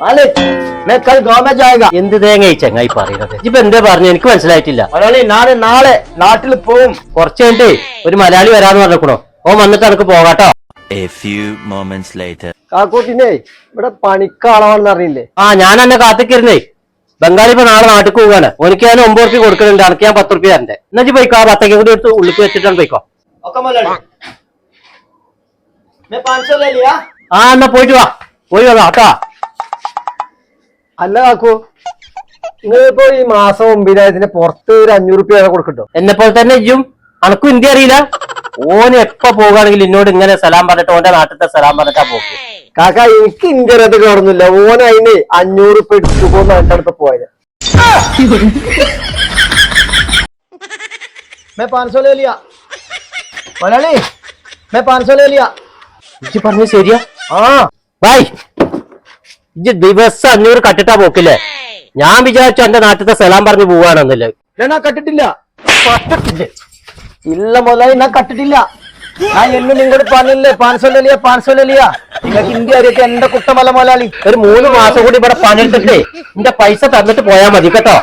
मालिक मैं कल गांव में जाएगा എന്ത് തേങ്ങ ഈ ചെങ്ങായി പറയുന്നത് ഇപ്പൊ എന്താ പറഞ്ഞു എനിക്ക് മനസ്സിലായിട്ടില്ല മലയാളി നാളെ നാളെ നാട്ടിൽ പോവും കുറച്ച് കഴിഞ്ഞിട്ട് ഒരു മലയാളി വരാന്ന് പറഞ്ഞിക്കണോ ഓ വന്നിട്ട് എനിക്ക് പോകാട്ടോ A few moments later. കാക്കൂട്ടിനെ ഇവിടെ പണിക്കാളാണെന്ന് അറിയില്ലേ ആ ഞാൻ എന്നെ കാത്തിക്കിരുന്നേ ബംഗാളി ഇപ്പൊ നാളെ നാട്ടിൽ പോവാണ് എനിക്ക് ഞാൻ ഒമ്പത് റുപ്യ കൊടുക്കുന്നുണ്ട് എനിക്ക് ഞാൻ പത്ത് റുപ്യ തരണ്ടേ എന്നാ ഇജ്ജ് പോയിക്കോ ആ പത്തേക്ക് കൂടി എടുത്ത് ഉള്ളിക്ക് വെച്ചിട്ടാണ് പോയിക്കോ ഓക്കെ മലയാളി मैं 500 ले लिया ആ എന്നാ പോയിട്ട് വാ പോയി വന്നോ കേട്ടോ അല്ല കാക്കു നിങ്ങളിപ്പോ ഈ മാസം ഒമ്പതിനായിരത്തിന് പുറത്ത് ഒരു അഞ്ഞൂറ് റുപ്യ കൊടുക്കട്ടോ എന്നെ പോലെ തന്നെ ഇജ്ജും അനക്കും ഇന്ത്യ അറിയില്ല ഓന് എപ്പോ പോകുകയാണെങ്കിൽ എന്നോട് ഇങ്ങനെ സലാം പറഞ്ഞിട്ട് ഓന്റെ നാട്ടിലത്തെ സലാം പറഞ്ഞിട്ടാ പോക്ക് കാക്ക എനിക്ക് ഇന്ത്യരത് കാണുന്നില്ല ഓൻ അതിന് അഞ്ഞൂറ് റുപ്യ എടുത്തു പോകുന്ന ഇപ്പൊ പോയത് मैं 500 ले लिया മലയാളി मैं 500 ले लिया ഇജ്ജ് പറഞ്ഞ ശരിയാ ആ ബൈ ഇജ്ജ് ദിവസം അഞ്ഞൂറ് കട്ടിട്ടാ പോക്കില്ലേ? ഞാൻ വിചാരിച്ചു എന്റെ നാട്ടിലത്തെ സലാം പറഞ്ഞു പോവാണെന്നല്ലേ. ഞാൻ കട്ടിട്ടില്ല. ഇല്ല മുതലായി ഞാൻ കട്ടിട്ടില്ല. ഞാൻ എന്നും നിങ്ങളോട് പറഞ്ഞില്ലേ പാൻസോലിയ പാൻസോലിയ പാൻസോ ലിയ നിങ്ങൾക്ക് ഇന്ത്യ അറിയൊക്കെ എന്റെ കുട്ടമല മുതലാളി ഒരു മൂന്ന് മാസം കൂടി ഇവിടെ പണിയെടുത്തിട്ടേ എന്റെ പൈസ തന്നിട്ട് പോയാ മതി കേട്ടോ.